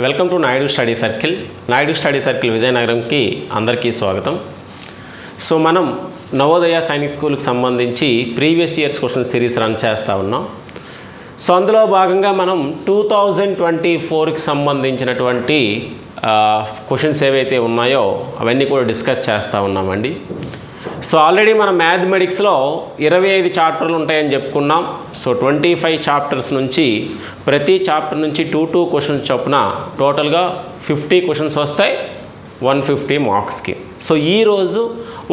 Welcome to Naidu study circle. Naidu study circle విజయనగరంకి అందరికీ స్వాగతం. So మనం నవోదయ సైనిక్ స్కూల్కి సంబంధించి previous years question series run చేస్తూ ఉన్నాం. సో అందులో భాగంగా మనం టూ థౌజండ్ ట్వంటీ ఫోర్కి సంబంధించినటువంటి క్వశ్చన్స్ ఏవైతే ఉన్నాయో అవన్నీ కూడా డిస్కస్ చేస్తూ ఉన్నామండి. సో ఆల్రెడీ మన మ్యాథమెటిక్స్లో ఇరవై ఐదు చాప్టర్లు ఉంటాయని చెప్పుకున్నాం. సో ట్వంటీ ఫైవ్ చాప్టర్స్ నుంచి ప్రతి చాప్టర్ నుంచి టూ టూ క్వశ్చన్స్ చొప్పున టోటల్గా ఫిఫ్టీ క్వశ్చన్స్ వస్తాయి వన్ ఫిఫ్టీ మార్క్స్కి. సో ఈరోజు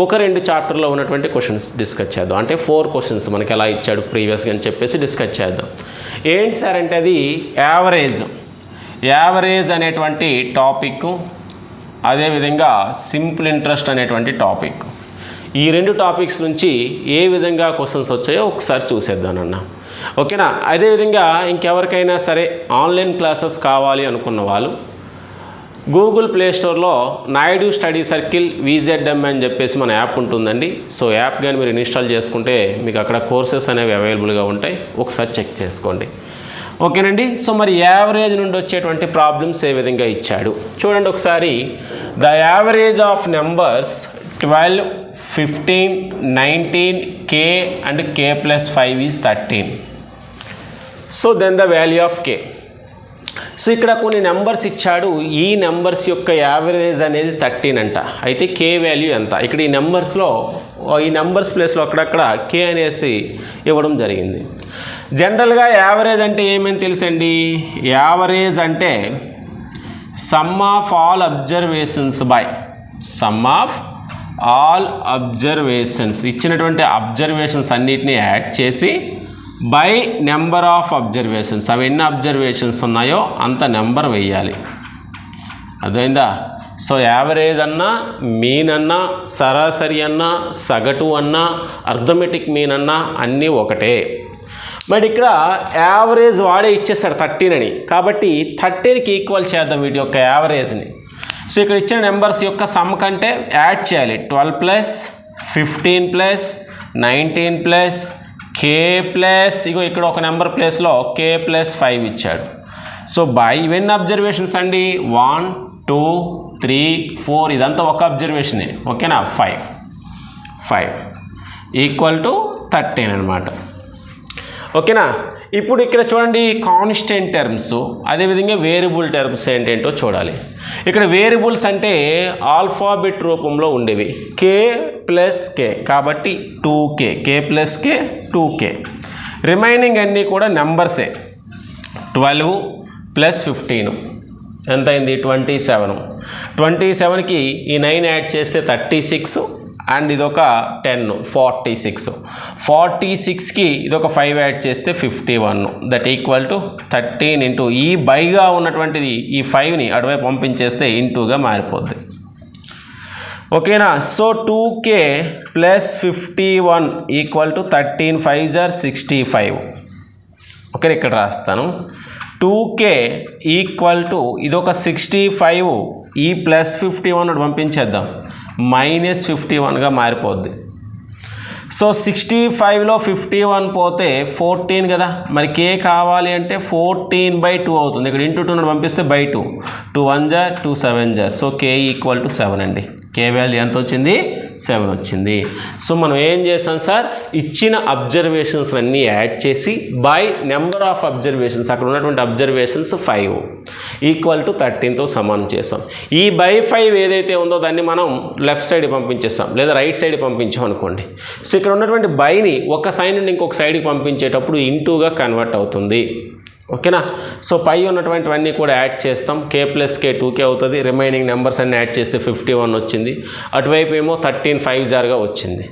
ఒక రెండు చాప్టర్లో ఉన్నటువంటి క్వశ్చన్స్ డిస్కస్ చేద్దాం. అంటే ఫోర్ క్వశ్చన్స్ మనకి ఎలా ఇచ్చాడు ప్రీవియస్గా అని చెప్పేసి డిస్కస్ చేద్దాం. ఏంటి సార్ అంటే అది యావరేజ్. యావరేజ్ అనేటువంటి టాపిక్ అదేవిధంగా సింపుల్ ఇంట్రెస్ట్ అనేటువంటి టాపిక్ ఈ రెండు టాపిక్స్ నుంచి ఏ విధంగా క్వశ్చన్స్ వచ్చాయో ఒకసారి చూసేద్దానన్న ఓకేనా? అదేవిధంగా ఇంకెవరికైనా సరే ఆన్లైన్ క్లాసెస్ కావాలి అనుకున్న వాళ్ళు గూగుల్ ప్లే స్టోర్లో నాయుడు స్టడీ సర్కిల్ విజెడ్ఎం అని చెప్పేసి మన యాప్ ఉంటుందండి. సో యాప్ కానీ మీరు ఇన్స్టాల్ చేసుకుంటే మీకు అక్కడ కోర్సెస్ అనేవి అవైలబుల్గా ఉంటాయి. ఒకసారి చెక్ చేసుకోండి. ఓకేనండి? సో మరి యావరేజ్ నుండి వచ్చేటువంటి ప్రాబ్లమ్స్ ఏ విధంగా ఇచ్చాడు? చూడండి ఒకసారి. The average of numbers twelve fifteen nineteen K and K plus five is thirteen so then the value of K so ఇక్కడ కొన్ని నెంబర్స్ ఇచ్చాడు. ఈ నెంబర్స్ యొక్క యావరేజ్ అనేది థర్టీన్ అంట. అయితే కే వాల్యూ ఎంత? ఇక్కడ ఈ నెంబర్స్లో ఈ నెంబర్స్ ప్లేస్లో అక్కడక్కడ కే అనేసి ఇవ్వడం జరిగింది. జనరల్గా యావరేజ్ అంటే ఏమని తెలుసండి? యావరేజ్ అంటే sum of all observations by sum of all observations ఇచ్చినటువంటి అబ్జర్వేషన్స్ అన్నిటిని యాడ్ చేసి బై నెంబర్ ఆఫ్ అబ్జర్వేషన్స్ అవి ఎన్ని అబ్జర్వేషన్స్ ఉన్నాయో అంత నెంబర్ వేయాలి అర్థమైందా? సో యావరేజ్ అన్నా మీన్ అన్నా సరాసరి అన్నా సగటు అన్నా అర్థమెటిక్ మీన్ అన్నా అన్నీ ఒకటే. బట్ ఇక్కడ యావరేజ్ వాడే ఇచ్చేస్తాడు థర్టీన్ అని. కాబట్టి థర్టీన్కి ఈక్వల్ చేద్దాం వీటి యొక్క యావరేజ్ని. సో ఇక్కడ ఇచ్చిన నెంబర్స్ యొక్క సమ్ కంటే యాడ్ చేయాలి. Twelve plus fifteen plus nineteen plus K plus. ఇగో ఇక్కడ ఒక నెంబర్ ప్లేస్లో కే ప్లస్ ఫైవ్ ఇచ్చాడు. సో బై ఇవన్నీ అబ్జర్వేషన్స్ అండి. వన్ టూ త్రీ ఫోర్ ఇదంతా ఒక అబ్జర్వేషనే. ఓకేనా? Five. Five. Equal to thirteen అనమాట ఓకేనా? ఇప్పుడు ఇక్కడ చూడండి కాన్స్టెంట్ టర్మ్స్ అదేవిధంగా వేరియబుల్ టర్మ్స్ ఏంటేంటో చూడాలి. ఇక్కడ వేరియబుల్స్ అంటే ఆల్ఫాబెట్ రూపంలో ఉండేవి. కే ప్లస్ కే కాబట్టి two K K plus K two K remaining అన్నీ కూడా నెంబర్సే ట్వెల్వ్ ప్లస్ ఫిఫ్టీన్ ఎంత అయింది ట్వంటీ సెవెన్ ట్వంటీ సెవెన్కి ఈ నైన్ యాడ్ చేస్తే థర్టీ సిక్స్ అండ్ ఇదొక టెన్ ఫార్టీ సిక్స్. ఫార్టీ సిక్స్కి ఇదొక ఫైవ్ యాడ్ చేస్తే fifty one. That equal to thirteen into ఈ బైగా ఉన్నటువంటిది ఈ ఫైవ్ని అటువైపు పంపించేస్తే ఇంటూగా మారిపోద్ది. ఓకేనా? So two K plus fifty one equal to thirteen five jar sixty five. Okay ఇక్కడ రాస్తాను. టూ కే ఈక్వల్ టు ఇదొక సిక్స్టీ ఫైవ్ ఈ ప్లస్ ఫిఫ్టీ వన్ పంపించేద్దాం. మైనస్ ఫిఫ్టీ వన్గా మారిపోద్ది. సో సిక్స్టీ ఫైవ్లో ఫిఫ్టీ వన్ పోతే ఫోర్టీన్ కదా. మరి కే కావాలి అంటే ఫోర్టీన్ బై టూ అవుతుంది. ఇక్కడ ఇంటూ టూ పంపిస్తే బై టూ టూ వన్ జార్ టూ సెవెన్ జా so K equal to seven అండి. కే వాల్యూ ఎంత వచ్చింది? సెవెన్ వచ్చింది. సో మనం ఏం చేసాం సార్? ఇచ్చిన అబ్జర్వేషన్స్ అన్నీ యాడ్ చేసి బై నెంబర్ ఆఫ్ అబ్జర్వేషన్స్ అక్కడ ఉన్నటువంటి అబ్జర్వేషన్స్ ఫైవ్ ఈక్వల్ టు థర్టీన్తో సమానం చేసాం ఈ బై ఫైవ్ ఏదైతే ఉందో దాన్ని మనం లెఫ్ట్ సైడ్ పంపించేస్తాం లేదా రైట్ సైడ్ పంపించాం అనుకోండి. సో ఇక్కడ ఉన్నటువంటి బైని ఒక సైడ్ నుండి ఇంకొక సైడ్కి పంపించేటప్పుడు ఇంటూగా కన్వర్ట్ అవుతుంది. ఓకేనా? సో పై ఉన్నటువంటివన్నీ కూడా యాడ్ చేస్తాం. కే ప్లస్ కే టూకే అవుతుంది. రిమైనింగ్ నెంబర్స్ అన్ని యాడ్ చేస్తే ఫిఫ్టీ వన్ వచ్చింది. అటువైపు ఏమో థర్టీన్ ఫైవ్ జార్గా వచ్చింది.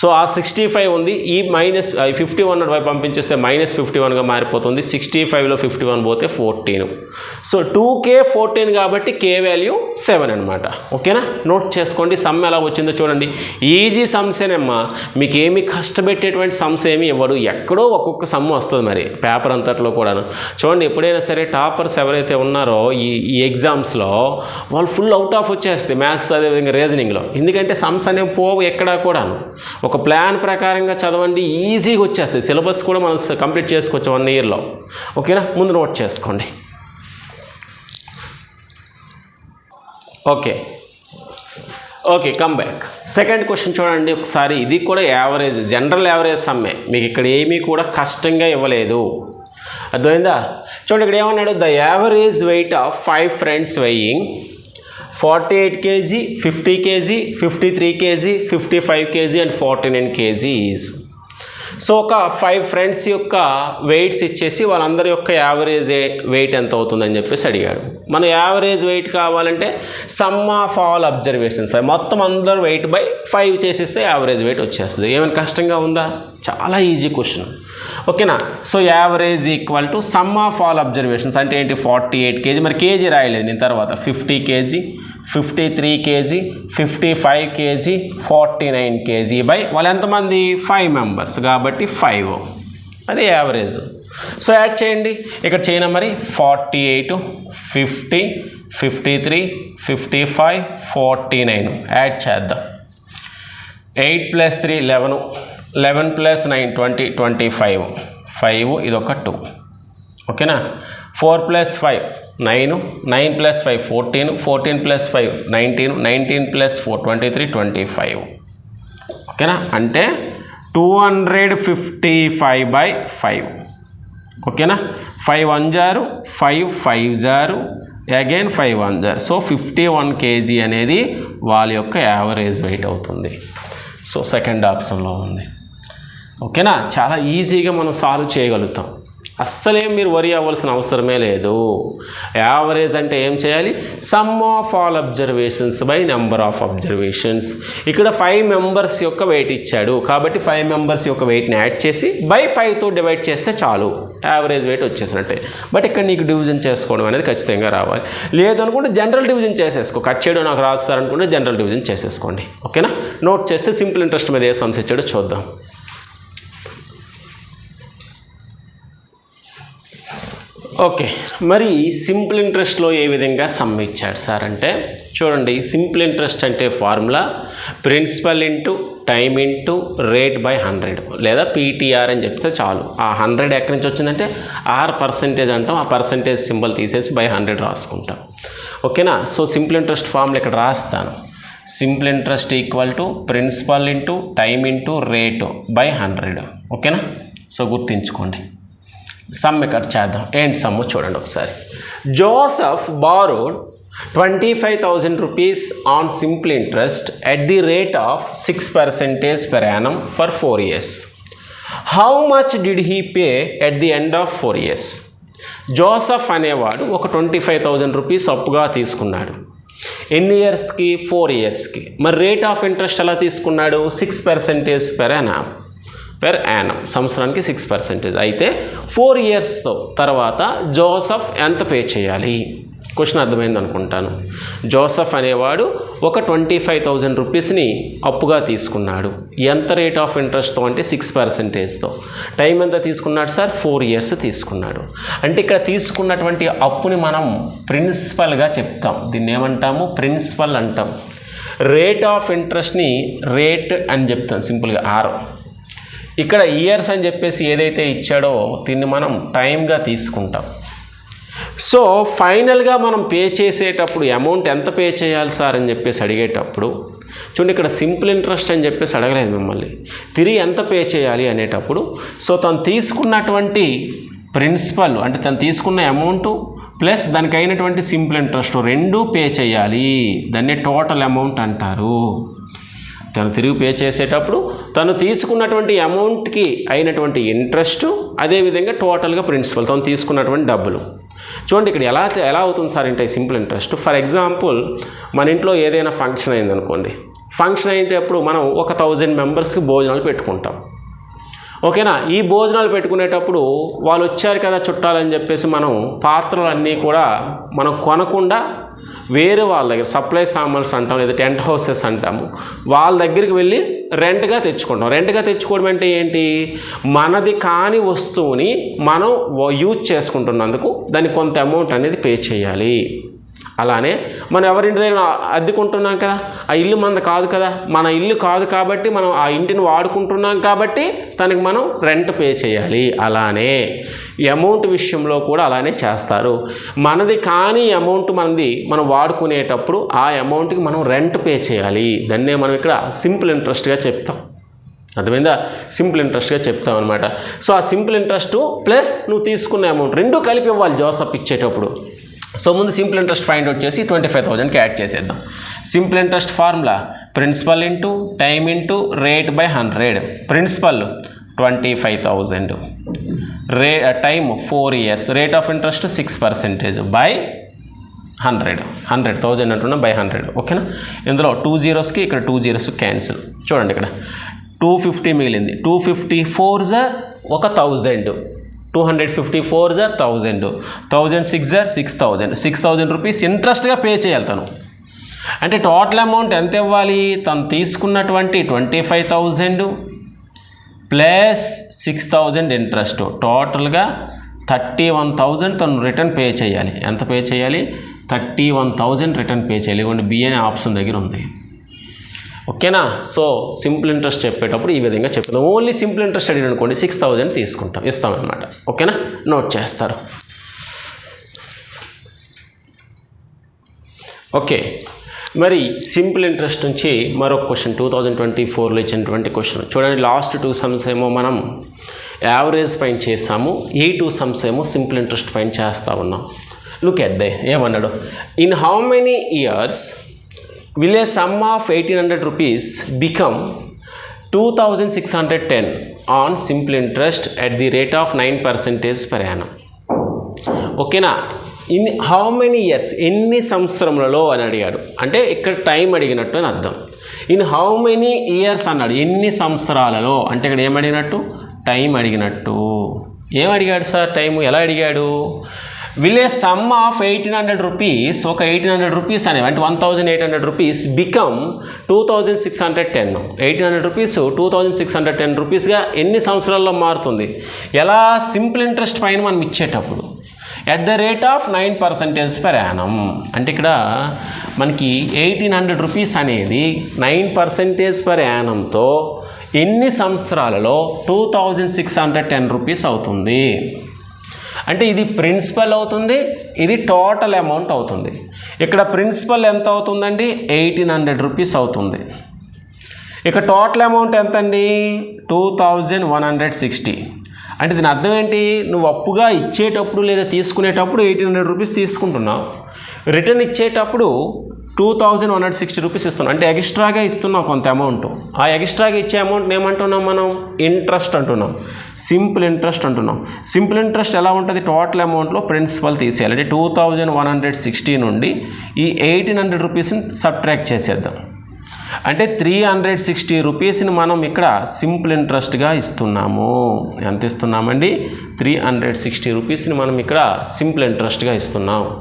సో ఆ సిక్స్టీ ఫైవ్ ఉంది. ఈ మైనస్ ఫిఫ్టీ వన్ వైపు పంపించేస్తే మైనస్ ఫిఫ్టీ వన్గా మారిపోతుంది. సిక్స్టీ ఫైవ్లో ఫిఫ్టీ వన్ పోతే fourteen so two K fourteen కాబట్టి కే వాల్యూ సెవెన్ అనమాట ఓకేనా? నోట్ చేసుకోండి. సమ్ ఎలా వచ్చిందో చూడండి. ఈజీ సమ్సేనమ్మా మీకు ఏమి కష్టపెట్టేటువంటి సమ్స్ ఏమి ఇవ్వడు ఎక్కడో ఒక్కొక్క సమ్ వస్తుంది మరి. పేపర్ అంతట్లో కూడాను. చూడండి ఎప్పుడైనా సరే టాపర్స్ ఎవరైతే ఉన్నారో ఈ ఈ ఎగ్జామ్స్లో వాళ్ళు ఫుల్ అవుట్ ఆఫ్ వచ్చేస్తాయి. మ్యాథ్స్ అదేవిధంగా రీజనింగ్లో ఎందుకంటే సమ్స్ అనేవి పోవు ఎక్కడా కూడాను. ఒక ప్లాన్ ప్రకారంగా చదవండి ఈజీగా వచ్చేస్తుంది. సిలబస్ కూడా మనం కంప్లీట్ చేసుకోవచ్చు వన్ ఇయర్లో. ఓకేనా? ముందు నోట్ చేసుకోండి. Okay. Okay come back second question చూడండి ఒకసారి. ఇది కూడా యావరేజ్ జనరల్ యావరేజ్ సమ్మే మీకు ఇక్కడ ఏమీ కూడా కష్టంగా ఇవ్వలేదు. అర్థమైందా? చూడండి ఇక్కడ ఏమన్నాడు? The average weight of five friends weighing forty eight KG fifty KG fifty three KG fifty five KG and forty nine KGs so ఒక ఫైవ్ ఫ్రెండ్స్ యొక్క వెయిట్స్ ఇచ్చేసి వాళ్ళందరి యొక్క యావరేజ్ వెయిట్ ఎంత అవుతుందని చెప్పేసి అడిగాడు. మన యావరేజ్ వెయిట్ కావాలంటే సమ్ ఆఫ్ ఆల్ అబ్జర్వేషన్స్ మొత్తం అందరు వెయిట్ బై ఫైవ్ చేసేస్తే యావరేజ్ వెయిట్ వచ్చేస్తుంది. ఏమైనా కష్టంగా ఉందా? చాలా ఈజీ క్వశ్చన్ ఓకేనా? So average equal to sum of all observations అంటే ఏంటి? Forty eight KG. మరి కేజీ రాయలేదు నేను తర్వాత. Fifty KG fifty three KG fifty five KG forty nine KG by వాళ్ళు ఎంతమంది? Five members. కాబట్టి ఫైవ్. అది యావరేజ్. సో యాడ్ చేయండి. ఇక్కడ చేయన మరి? Forty eight fifty fifty three fifty five forty nine. Add చేద్దాం. Eight plus three eleven. Eleven plus nine twenty twenty five five ఇదొక two ఓకేనా? Four plus five nine nine plus five fourteen fourteen plus five nineteen nineteen plus four twenty three twenty five ఓకేనా? అంటే two hundred fifty five by five ఓకేనా? Five one జారు five five జారు. Again five one జారు so fifty one KG అనేది వాళ్ళ యొక్క average weight అవుతుంది. సో సెకండ్ ఆప్షన్లో ఉంది. ఓకేనా? చాలా ఈజీగా మనం సాల్వ్ చేయగలుగుతాం. అస్సలేం మీరు వరి అవ్వాల్సిన అవసరమే లేదు. యావరేజ్ అంటే ఏం చేయాలి? Sum of all observations by number of observations. ఇక్కడ ఫైవ్ మెంబర్స్ యొక్క వెయిట్ ఇచ్చాడు. కాబట్టి ఫైవ్ మెంబర్స్ యొక్క వెయిట్ని యాడ్ చేసి బై ఫైవ్తో డివైడ్ చేస్తే చాలు. Average wait వచ్చేసినట్టే. బట్ ఇక్కడ నీకు డివిజన్ చేసుకోవడం అనేది ఖచ్చితంగా రావాలి. లేదనుకుంటే జనరల్ డివిజన్ చేసేసుకో. కట్ చేయడం నాకు రాదు సార్ అనుకుంటే జనరల్ డివిజన్ చేసేసుకోండి. ఓకేనా? నోట్ చేస్తే సింపుల్ ఇంట్రెస్ట్ మీద ఏ సమస్య ఇచ్చాడో చూద్దాం. ఓకే. మరి సింపుల్ ఇంట్రెస్ట్లో ఏ విధంగా సమ్ ఇచ్చాడు సార్ అంటే చూడండి సింపుల్ ఇంట్రెస్ట్ అంటే formula principal into time into rate by hundred లేదా పీటీఆర్ అని చెప్తే చాలు. ఆ హండ్రెడ్ ఎక్కడి నుంచి వచ్చిందంటే ఆర్ పర్సంటేజ్ అంటాం ఆ పర్సంటేజ్ సింబల్ తీసేసి బై హండ్రెడ్ రాసుకుంటాం. ఓకేనా? సో సింపుల్ ఇంట్రెస్ట్ ఫార్ములా ఇక్కడ రాస్తాను. Simple interest equal to principal into time into rate by hundred. ఓకేనా? సో గుర్తుంచుకోండి. సమ్ ఇక్కడ చేద్దాం. ఏంటి సమ్ము? చూడండి ఒకసారి. Joseph borrowed twenty five thousand rupees on simple interest at the rate of six percentage per annum for four years how much did he pay at the end of four years Joseph అనేవాడు ఒక twenty five thousand rupees అప్పుగా తీసుకున్నాడు. ఎన్ని ఇయర్స్కి four ఇయర్స్కి మరి rate of interest ఎలా తీసుకున్నాడు? Six percentage per annum per annum సంవత్సరానికి సిక్స్ పర్సెంటేజ్ అయితే ఫోర్ ఇయర్స్తో తర్వాత జోసఫ్ ఎంత పే చేయాలి? క్వశ్చన్ అర్థమైంది అనుకుంటాను. జోసఫ్ అనేవాడు ఒక ట్వంటీ ఫైవ్ థౌజండ్ రూపీస్ని అప్పుగా తీసుకున్నాడు. ఎంత రేట్ ఆఫ్ ఇంట్రెస్ట్తో అంటే సిక్స్ పర్సెంటేజ్తో టైం ఎంత తీసుకున్నాడు సార్ ఫోర్ ఇయర్స్ తీసుకున్నాడు. అంటే ఇక్కడ తీసుకున్నటువంటి అప్పుని మనం ప్రిన్సిపల్గా చెప్తాం. దీన్ని ఏమంటాము? ప్రిన్సిపల్ అంటాం. రేట్ ఆఫ్ ఇంట్రెస్ట్ని రేట్ అని చెప్తాం సింపుల్గా. ఆర్ ఇక్కడ ఇయర్స్ అని చెప్పేసి ఏదైతే ఇచ్చాడో దీన్ని మనం టైంగా తీసుకుంటాం. సో ఫైనల్గా మనం పే చేసేటప్పుడు అమౌంట్ ఎంత పే చేయాలి సార్ అని చెప్పేసి అడిగేటప్పుడు చూడండి ఇక్కడ సింపుల్ ఇంట్రెస్ట్ అని చెప్పేసి అడగలేదు మిమ్మల్ని. తిరిగి ఎంత పే చేయాలి అనేటప్పుడు సో తను తీసుకున్నటువంటి ప్రిన్సిపల్ అంటే తను తీసుకున్న అమౌంట్ ప్లస్ దానికి అయినటువంటి సింపుల్ ఇంట్రెస్ట్ రెండు పే చేయాలి. దాన్ని టోటల్ అమౌంట్ అంటారు. తను తిరిగి పే చేసేటప్పుడు తను తీసుకున్నటువంటి అమౌంట్కి అయినటువంటి ఇంట్రెస్ట్ అదేవిధంగా టోటల్గా ప్రిన్సిపల్ తను తీసుకున్నటువంటి డబ్బులు. చూడండి ఇక్కడ ఎలా ఎలా అవుతుంది సార్ అంటే సింపుల్ ఇంట్రెస్ట్. ఫర్ ఎగ్జాంపుల్ మన ఇంట్లో ఏదైనా ఫంక్షన్ అయిందనుకోండి. ఫంక్షన్ అయినప్పుడు మనం ఒక థౌజండ్ మెంబర్స్కి భోజనాలు పెట్టుకుంటాం. ఓకేనా? ఈ భోజనాలు పెట్టుకునేటప్పుడు వాళ్ళు వచ్చారు కదా చుట్టాలని చెప్పేసి మనం పాత్రలన్నీ కూడా మనం కొనకుండా వేరే వాళ్ళ దగ్గర సప్లై సామాన్స్ అంటాం లేదా టెంట్ హౌసెస్ అంటాము. వాళ్ళ దగ్గరికి వెళ్ళి రెంట్గా తెచ్చుకుంటాం. రెంట్గా తెచ్చుకోవడం అంటే ఏంటి? మనది కాని వస్తువుని మనం యూజ్ చేసుకుంటున్నందుకు దానికి కొంత అమౌంట్ అనేది పే చేయాలి. అలానే మనం ఎవరింటి దగ్గర అద్దెకుంటున్నాం కదా ఆ ఇల్లు మనది కాదు కదా. మన ఇల్లు కాదు కాబట్టి మనం ఆ ఇంటిని వాడుకుంటున్నాం కాబట్టి తనకి మనం రెంట్ పే చేయాలి. అలానే అమౌంట్ విషయంలో కూడా అలానే చేస్తారు. మనది కానీ అమౌంట్ మనది మనం వాడుకునేటప్పుడు ఆ అమౌంట్కి మనం రెంట్ పే చేయాలి. దాన్నే మనం ఇక్కడ సింపుల్ ఇంట్రెస్ట్గా చెప్తాం. అర్థమైందా? సింపుల్ ఇంట్రెస్ట్గా చెప్తాం అనమాట సో ఆ సింపుల్ ఇంట్రెస్ట్ ప్లస్ నువ్వు తీసుకున్న అమౌంట్ రెండు కలిపి ఇవ్వాలి జోసప్ ఇచ్చేటప్పుడు. సో ముందు సింపుల్ ఇంట్రెస్ట్ ఫైండ్ అవుట్ చేసి ట్వంటీ ఫైవ్ థౌజండ్కి యాడ్ చేసేద్దాం. Simple interest formula principal into time into rate by hundred. Principal twenty five thousand. Ray time four years. Rate of interest six percentage by hundred. Hundred thousand అంటున్నా by hundred. ఓకేనా? ఇందులో two జీరోస్కి ఇక్కడ two zeros cancel. చూడండి ఇక్కడ. Two fifty మిగిలింది. Two fifty four జార్ ఒక thousand. Two hundred fifty four jar thousand. Thousand six jar six thousand. Six thousand rupees ఇంట్రెస్ట్గా పే చేయాలి తను. అంటే టోటల్ అమౌంట్ ఎంత ఇవ్వాలి? తను తీసుకున్నటువంటి twenty five thousand plus six thousand interest. టోటల్గా థర్టీ వన్ థౌజండ్ తను రిటర్న్ పే చేయాలి. ఎంత పే చేయాలి? Thirty one thousand return pay చేయాలి. ఇవ్వండి బి ఆప్షన్ దగ్గర ఉంది. ఓకేనా? సో సింపుల్ ఇంట్రెస్ట్ చెప్పేటప్పుడు ఈ విధంగా చెప్తాం ఓన్లీ సింపుల్ ఇంట్రెస్ట్ అడిగిన అనుకోండి సిక్స్ థౌజండ్ తీసుకుంటాం ఇస్తామన్నమాట. ఓకేనా? నోట్ చేస్తారు. ఓకే. మరి సింపుల్ ఇంట్రెస్ట్ నుంచి మరొక క్వశ్చన్ టూ థౌజండ్ ట్వంటీ ఫోర్లో ఇచ్చినటువంటి క్వశ్చన్ చూడండి లాస్ట్ టూ సమ్స్ ఏమో మనం యావరేజ్ పైన చేసాము ఈ టూ సమ్స్ ఏమో సింపుల్ ఇంట్రెస్ట్ పైన చేస్తూ ఉన్నాం. లుక్ ఎట్ దే ఏమన్నాడు? In how many years will a sum of eighteen hundred rupees become two thousand six hundred ten on simple interest at the rate of nine percentage per ఓకేనా in how many years ఎన్ని సంవత్సరములలో అని అడిగాడు. అంటే ఇక్కడ time అడిగినట్టు అని అర్థం. ఇన్ హౌ మెనీ ఇయర్స్ అన్నాడు? ఎన్ని సంవత్సరాలలో? అంటే ఇక్కడ ఏం అడిగినట్టు? టైం అడిగినట్టు. ఏం అడిగాడు సార్? టైం ఎలా అడిగాడు? Will a sum of eighteen hundred rupees ఒక ఎయిటీన్ హండ్రెడ్ రూపీస్ అనేవి అంటే one thousand eight hundred rupees become two thousand six hundred ten. Eighteen hundred rupees two thousand six hundred ten రూపీస్గా ఎన్ని సంవత్సరాల్లో మారుతుంది? ఎలా simple interest పైన మనం ఇచ్చేటప్పుడు? At the rate of nine percentage per annum అంటే ఇక్కడ మనకి ఎయిటీన్ హండ్రెడ్ రూపీస్ అనేది నైన్ పర్సెంటేజ్ పర్ యానంతో ఎన్ని సంవత్సరాలలో two thousand six hundred ten rupees అవుతుంది? అంటే ఇది ప్రిన్సిపల్ అవుతుంది ఇది టోటల్ అమౌంట్ అవుతుంది. ఇక్కడ ప్రిన్సిపల్ ఎంత అవుతుందండి? ఎయిటీన్ హండ్రెడ్ రూపీస్ అవుతుంది. ఇక టోటల్ అమౌంట్ ఎంత అండి two thousand one hundred sixty అంటే దీని అర్థం ఏంటి? నువ్వు అప్పుగా ఇచ్చేటప్పుడు లేదా తీసుకునేటప్పుడు ఎయిటీన్ హండ్రెడ్ రూపీస్ తీసుకుంటున్నావు. రిటర్న్ ఇచ్చేటప్పుడు two thousand one hundred sixty rupees ఇస్తున్నాం. అంటే ఎక్స్ట్రాగా ఇస్తున్నాం కొంత అమౌంట్. ఆ ఎక్స్ట్రాగా ఇచ్చే అమౌంట్ ఏమంటున్నాం మనం ఇంట్రెస్ట్ అంటున్నాం. సింపుల్ ఇంట్రెస్ట్ అంటున్నాం. సింపుల్ ఇంట్రెస్ట్ ఎలా ఉంటుంది? టోటల్ అమౌంట్లో ప్రిన్సిపల్ తీసేయాలి. అంటే two thousand one hundred sixty నుండి ఈ ఎయిటీన్ హండ్రెడ్ రూపీస్ని సబ్ట్రాక్ట్ చేసేద్దాం. అంటే త్రీ హండ్రెడ్ సిక్స్టీ రూపీస్ని మనం ఇక్కడ సింపుల్ ఇంట్రెస్ట్గా ఇస్తున్నాము. ఎంత ఇస్తున్నామండి? త్రీ హండ్రెడ్ సిక్స్టీ రూపీస్ని మనం ఇక్కడ సింపుల్ ఇంట్రెస్ట్గా ఇస్తున్నాం.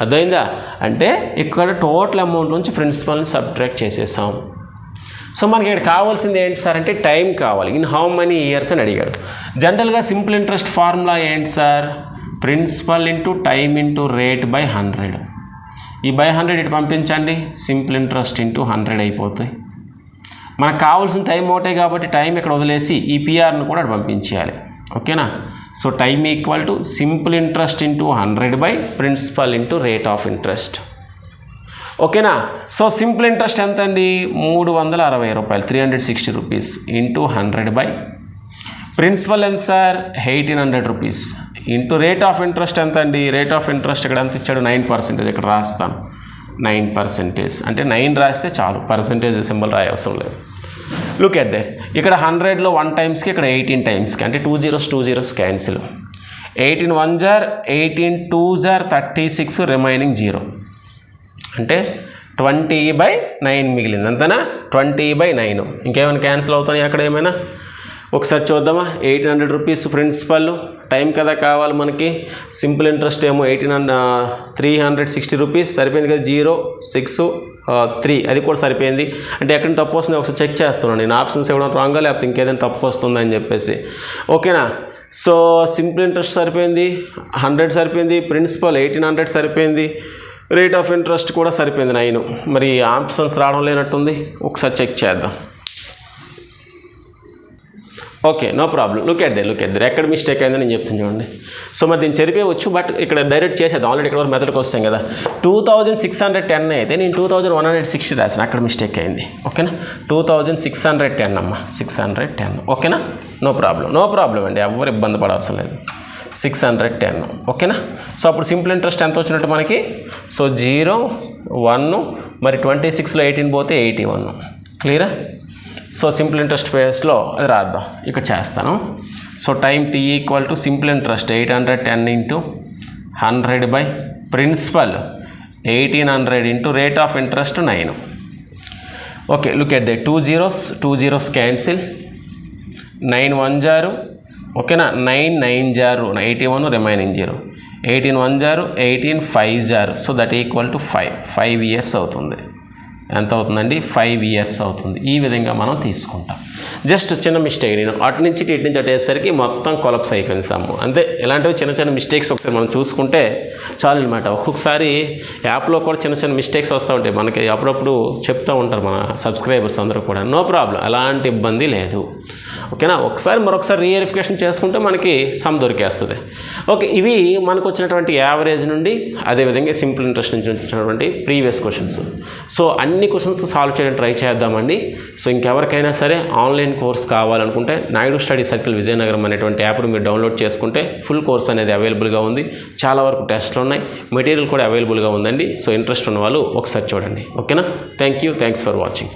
అర్థమైందా? అంటే ఇక్కడ టోటల్ అమౌంట్ నుంచి ప్రిన్సిపల్ని సబ్ట్రాక్ట్ చేసేసాం. సో మనకి ఇక్కడ కావాల్సింది ఏంటి సార్ అంటే టైం కావాలి. ఇన్ హౌ మెనీ ఇయర్స్ అని అడిగాడు. జనరల్గా సింపుల్ ఇంట్రెస్ట్ ఫార్ములా ఏంటి sir principal into time into rate by hundred ఈ బై హండ్రెడ్ ఇటు పంపించండి. సింపుల్ ఇంట్రెస్ట్ ఇంటూ హండ్రెడ్ అయిపోతాయి. మనకు కావాల్సిన టైం ఒకటే కాబట్టి టైం ఇక్కడ వదిలేసి ఈ పిఆర్ను కూడా అటు పంపించేయాలి. ఓకేనా so time equal to simple interest into hundred by principal into rate of interest ఓకేనా సో సింపుల్ ఇంట్రెస్ట్ ఎంత అండి మూడు వందల అరవై రూపాయలు three hundred sixty rupees into hundred by principal ఎంత sir? Eighteen hundred rupees into rate of interest ఎంత అండి రేట్ ఆఫ్ ఇంట్రెస్ట్ ఇక్కడ ఎంత ఇచ్చాడు? నైన్ పర్సెంటేజ్ ఇక్కడ రాస్తాను. నైన్ పర్సెంటేజ్ అంటే నైన్ రాస్తే చాలు. పర్సెంటేజ్ సింబల్ రాయవసరం లేదు. లుక్ ఎట్ దే ఇక్కడ హండ్రెడ్లో వన్ టైమ్స్కి ఇక్కడ ఎయిటీన్ టైమ్స్కి అంటే two zeros two zeros cancel eighteen one jar eighteen two జార్ థర్టీ సిక్స్ రిమైనింగ్ జీరో అంటే ట్వంటీ బై నైన్ మిగిలింది. అంతేనా? ట్వంటీ బై నైన్ ఇంకేమైనా క్యాన్సిల్ అవుతాయి అక్కడ ఏమైనా? ఒకసారి చూద్దామా? Eighteen hundred rupees principal. Time కదా కావాలి మనకి. సింపుల్ ఇంట్రెస్ట్ ఏమో eighteen hundred three hundred sixty rupees. సరిపోయింది కదా జీరో సిక్స్ త్రీ. అది కూడా సరిపోయింది. అంటే ఎక్కడ తప్పు వస్తుంది ఒకసారి చెక్ చేస్తున్నాను. నేను ఆప్షన్స్ ఇవ్వడం రాంగా లేకపోతే ఇంకేదైనా తప్పు వస్తుందా అని చెప్పేసి. ఓకేనా? సో సింపుల్ ఇంట్రెస్ట్ సరిపోయింది. హండ్రెడ్ సరిపోయింది. ప్రిన్సిపల్ ఎయిటీన్ హండ్రెడ్ సరిపోయింది. రేట్ ఆఫ్ ఇంట్రెస్ట్ కూడా సరిపోయింది నైన్. మరి ఆప్షన్స్ రావడం లేనట్టుంది. ఒకసారి చెక్ చేద్దాం. Okay no problem look at the look at the ఎక్కడ మిస్టేక్ అయిందో నేను చెప్తాను చూడండి. సో మరి దీన్ని చెరిపేయవచ్చు బట్ ఇక్కడ డైరెక్ట్ చేసేది ఆల్రెడీ ఇక్కడ మెథడ్కి వస్తాం కదా. Two thousand six hundred ten అయితే నేను two thousand one hundred sixty రాసిన అక్కడ మిస్టేక్ అయింది. ఓకేనా two thousand six hundred ten అమ్మ. సిక్స్ హండ్రెడ్ టెన్ ఓకేనా నో? ప్రాబ్లం నో ప్రాబ్లం అండి. ఎవరు ఇబ్బంది పడవసరం లేదు. సిక్స్ హండ్రెడ్ టెన్ ఓకేనా సో అప్పుడు సింపుల్ ఇంట్రెస్ట్ ఎంత వచ్చినట్టు మనకి? సో జీరో వన్ మరి ట్వంటీ సిక్స్లో ఎయిటీన్ పోతే ఎయిటీ వన్ క్లియరా సో సింపుల్ ఇంట్రెస్ట్ బేస్లో అది రాద్దాం. ఇక్కడ చేస్తాను. So time T equal to simple interest eight hundred ten into hundred by principal eighteen hundred into rate of interest nine okay look at the two zeros two zeros cancel nine one జారు ఓకేనా nine nine jar eighty one remaining zero eighteen one jar eighteen five jar so that equal to five five years అవుతుంది. ఎంత అవుతుందండి five years అవుతుంది. ఈ విధంగా మనం తీసుకుంటాం. Just చిన్న మిస్టేక్ నేను అటు నుంచి ఇటు నుంచి అటు వేసరికి మొత్తం కొలప్స్ అయిపోయింది సమ్ము అంతే. ఇలాంటివి చిన్న చిన్న మిస్టేక్స్ ఒకసారి మనం చూసుకుంటే చాలు అనమాట ఒక్కొక్కసారి యాప్లో కూడా చిన్న చిన్న మిస్టేక్స్ వస్తూ ఉంటాయి. మనకి అప్పుడప్పుడు చెప్తూ ఉంటారు మన సబ్స్క్రైబర్స్ అందరూ కూడా. నో ప్రాబ్లం అలాంటి ఇబ్బంది లేదు. ఓకేనా? ఒకసారి మరొకసారి రీవెరిఫికేషన్ చేసుకుంటే మనకి సమ్ దొరికేస్తుంది. ఓకే ఇవి మనకు వచ్చినటువంటి యావరేజ్ నుండి అదేవిధంగా సింపుల్ ఇంట్రెస్ట్ నుంచి వచ్చినటువంటి ప్రీవియస్ క్వశ్చన్స్ సో అన్ని క్వశ్చన్స్ సాల్వ్ చేయడానికి ట్రై చేద్దామండి. సో ఇంకెవరికైనా సరే ఆన్లైన్ కోర్స్ కావాలనుకుంటే నాయుడు స్టడీ సర్కిల్ విజయనగరం అనేటువంటి యాప్ను మీరు డౌన్లోడ్ చేసుకుంటే ఫుల్ కోర్స్ అనేది అవైలబుల్గా ఉంది. చాలా వరకు టెస్ట్లు ఉన్నాయి. మెటీరియల్ కూడా అవైలబుల్గా ఉందండి. సో ఇంట్రెస్ట్ ఉన్న వాళ్ళు ఒకసారి చూడండి. ఓకేనా? Thank you thanks for watching